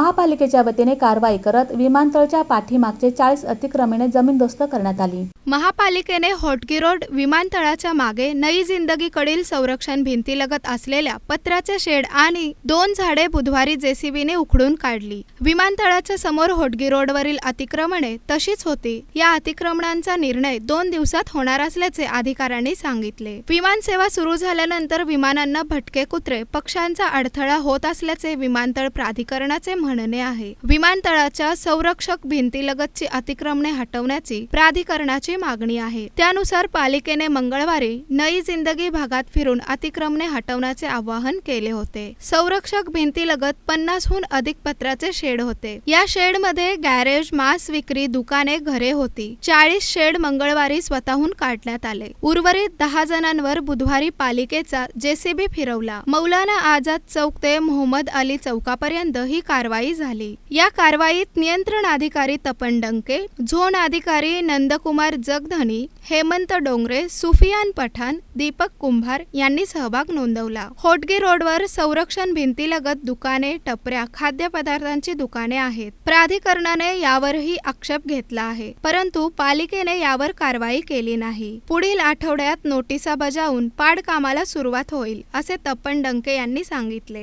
महापालिकेच्या वतीने कारवाई करत विमानतळच्या पाठीमागचे चाळीस अतिक्रमणे जमीनदोस्त करण्यात आली. महापालिकेने होटगी रोड विमानतळाच्या मागे नई जिंदगीकडील संरक्षण भिंतीलगत असलेल्या पत्राचे शेड आणि दोन झाडे बुधवारी जेसीबीने उखडून काढली. विमानतळाच्या समोर होटगी रोडवरील अतिक्रमणे तशीच होती. या अतिक्रमणांचा निर्णय दोन दिवसात होणार असल्याचे अधिकाऱ्यांनी सांगितले. विमानसेवा सुरू झाल्यानंतर विमानांना भटके कुत्रे पक्ष्यांचा अडथळा होत असल्याचे विमानतळ प्राधिकरणाचे म्हणणे आहे. विमानतळाच्या संरक्षक भिंतीलगतची अतिक्रमणे हटवण्याची प्राधिकरणाची मागणी आहे. त्यानुसार पालिकेने मंगळवारी नई जिंदगी भागात फिरून अतिक्रमणे हटवण्याचे आवाहन केले होते. संरक्षक भिंतीलगत पन्नासहून अधिक पत्राचे शेड होते. या शेडमध्ये गॅरेज मांस विक्री दुकाने घरे होती. चाळीस शेड मंगळवारी स्वतःहून काढण्यात आले. उर्वरित दहा जणांवर बुधवारी पालिकेचा जेसीबी फिरवला. मौलाना आझाद चौक ते मोहम्मद अली चौकापर्यंत ही कारवाई कारवाई झाली. या कारवाईत नियंत्रण अधिकारी तपन डंके झोन अधिकारी नंदकुमार जगधनी हेमंत डोंगरे सुफियान पठाण दीपक कुंभार यांनी सहभाग नोंदवला. होटगी रोडवर संरक्षण भिंतीलगत दुकाने टपऱ्या खाद्यपदार्थांची दुकाने आहेत. प्राधिकरणाने यावरही आक्षेप घेतला आहे परंतु पालिकेने यावर कारवाई केली नाही. पुढील आठवड्यात नोटिसा बजावून पाडकामाला सुरुवात होईल असे तपन डंके यांनी सांगितले.